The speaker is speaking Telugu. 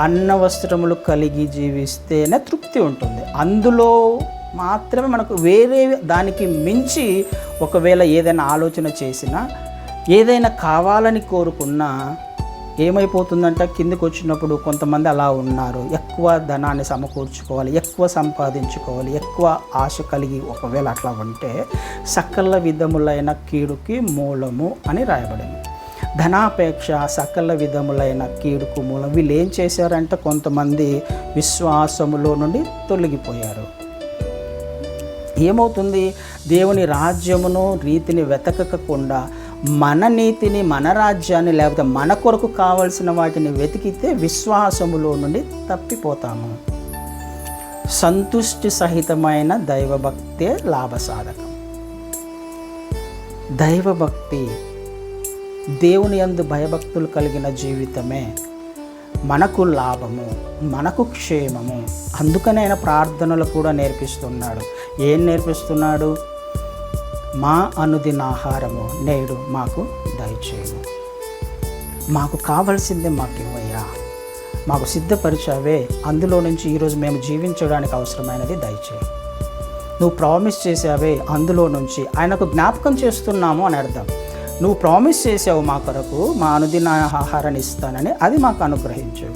అన్న వస్త్రములు కలిగి జీవిస్తేనే తృప్తి ఉంటుంది. అందులో మాత్రమే మనకు వేరే దానికి మించి ఒకవేళ ఏదైనా ఆలోచన చేసినా ఏదైనా కావాలని కోరుకున్నా ఏమైపోతుందంటే? కిందకి వచ్చినప్పుడు కొంతమంది అలా ఉన్నారు. ఎక్కువ ధనాన్ని సమకూర్చుకోవాలి ఎక్కువ సంపాదించుకోవాలి ఎక్కువ ఆశ కలిగి ఒకవేళ అట్లా ఉంటే సకల విధములైన కీడుకి మూలము అని రాయబడింది. ధనాపేక్ష సకల విధములైన కీడుకు మూలం. వీళ్ళు ఏం చేశారంటే కొంతమంది విశ్వాసములో నుండి తొలగిపోయారు. ఏమవుతుంది? దేవుని రాజ్యమును రీతిని వెతకకుండా మన నీతిని మన రాజ్యాన్ని లేకపోతే మన కొరకు కావలసిన వాటిని వెతికితే విశ్వాసములో నుండి తప్పిపోతాము. సంతుష్టి సహితమైన దైవభక్తే లాభసాధకం. దైవభక్తి దేవుని యందు భయభక్తులు కలిగిన జీవితమే. మనకు లాభము మనకు క్షేమము అందుకనే ఆయన ప్రార్థనలు కూడా నేర్పిస్తున్నాడు. ఏం నేర్పిస్తున్నాడు? మా అనుదిన ఆహారము నేడు మాకు దయచేయము మాకు కావలసిందే మాకు ఇవ్వయ్యా. మాకు సిద్ధపరిచావే. అందులో నుంచి ఈరోజు మేము జీవించడానికి అవసరమైనది దయచేయి. నువ్వు ప్రామిస్ చేసావే అందులో నుంచి ఆయనకు జ్ఞాపకం చేస్తున్నాము అని అర్థం. నువ్వు ప్రామిస్ చేసావు మా కొరకు మా అనుదిన ఆహారాన్ని ఇస్తానని అది మాకు అనుగ్రహించు.